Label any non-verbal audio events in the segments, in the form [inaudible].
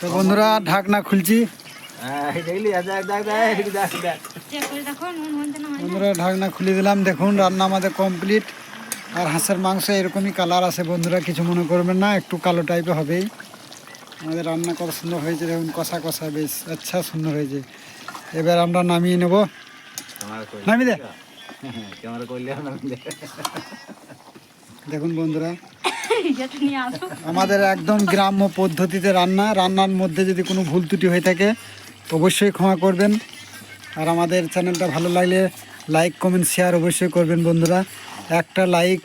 তো বন্ধুরা ঢাকনা খুলছি। হ্যাঁ না। বন্ধুরা ঢাকনা খুলে দিলাম। দেখুন রান্না আমাদের কমপ্লিট। আর হাঁসের মাংস এরকমই কালার আছে। বন্ধুরা কিছু মনে করবেন না একটু কালো টাইপের হবেই। আমাদের রান্না কত সুন্দর হয়েছে দেখুন কষা কষা বেশ। আচ্ছা সুন্দর হয়েছে। এবার আমরা নামিয়ে নেব। ক্যামেরা নামিয়ে দে। ক্যামেরা করলি না দেখুন বন্ধুরা [laughs] আমাদের একদম গ্রাম্য পদ্ধতিতে রান্না। রান্নার মধ্যে যদি কোনো ভুল ত্রুটি হয়ে থাকে, অবশ্যই ক্ষমা করবেন। আর আমাদের চ্যানেলটা ভালো লাগলে লাইক, কমেন্ট, শেয়ার অবশ্যই করবেন বন্ধুরা। একটা লাইক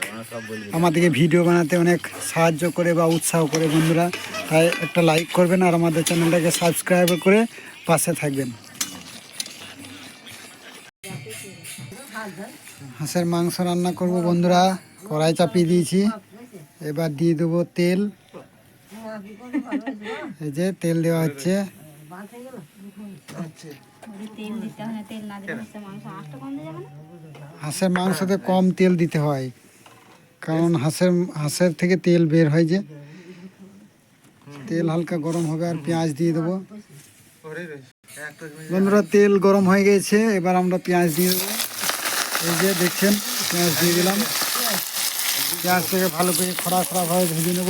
আমাদেরকে ভিডিও বানাতে অনেক সাহায্য করে বা উৎসাহ করে বন্ধুরা। তাই একটা লাইক করবেন আর আমাদের চ্যানেলটাকে সাবস্ক্রাইব করে পাশে থাকবেন। হাঁসের মাংস রান্না করব বন্ধুরা। কড়াই চাপিয়ে দিয়েছি। এবার দিয়ে দেবো তেল। এই যে তেল দেওয়া হচ্ছে। হাঁসের মাংসতে কম তেল দিতে হয়, কারণ হাঁসের হাঁসের থেকে তেল বের হয় যে। তেল হালকা গরম হবে আর পেঁয়াজ দিয়ে দেবো। বন্ধুরা, তেল গরম হয়ে গেছে, এবার আমরা পেঁয়াজ দিয়ে দেবো। এই যে দেখছেন, পেঁয়াজ দিয়ে দিলাম। পেঁয়াজটাকে ভালো করে খরা খরা ভাবে ভেজে নেব।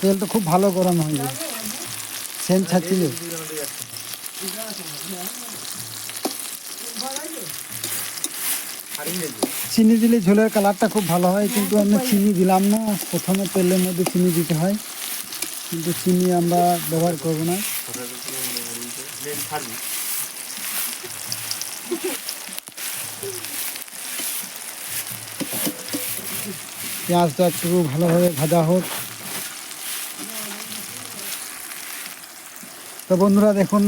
তেল তো খুব ভালো গরম হয়ে সেন ছাড়ছিল চিনি দিলে ঝোলের কালারটা খুব ভালো হয়, কিন্তু আমি চিনি দিলাম না। প্রথমে তেলের মধ্যে চিনি দিতে হয়। কিন্তু চিনি আমরা ব্যবহার করব না। পেঁয়াজটা একটু ভালোভাবে ভাজা হোক। তো বন্ধুরা দেখুন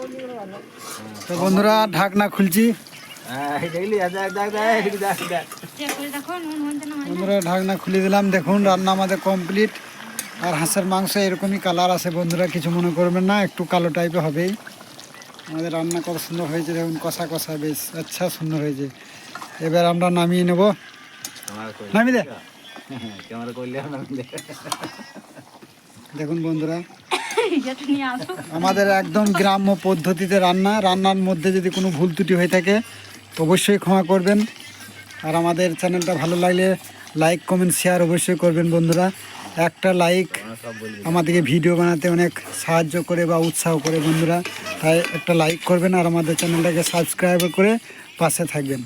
হচ্ছে না হয় না বন্ধুরা ঢাকনা খুলে দিলাম। দেখুন রান্না আমাদের কমপ্লিট আর হাঁসের মাংস এরকমই কালার আছে। বন্ধুরা কিছু মনে করবেন না একটু কালো টাইপের হবেই। আমাদের রান্না কত সুন্দর হয়েছে দেখুন কষা কষা বেশ। আচ্ছা সুন্দর হয়েছে। এবার আমরা নামিয়ে নেব। ক্যামেরা করলে নামি দে। ক্যামেরা করলে নামি দে। দেখুন বন্ধুরা আমাদের একদম গ্রাম্য পদ্ধতিতে রান্না। রান্নার মধ্যে যদি কোনো ভুল ত্রুটি হয়ে থাকে অবশ্যই ক্ষমা করবেন। আর আমাদের চ্যানেলটা ভালো লাগলে লাইক, কমেন্ট, শেয়ার অবশ্যই করবেন বন্ধুরা। একটা লাইক আমাদেরকে ভিডিও বানাতে অনেক সাহায্য করে বা উৎসাহ করে বন্ধুরা। তাই একটা লাইক করবেন আর আমাদের চ্যানেলটাকে সাবস্ক্রাইব করে পাশে থাকবেন।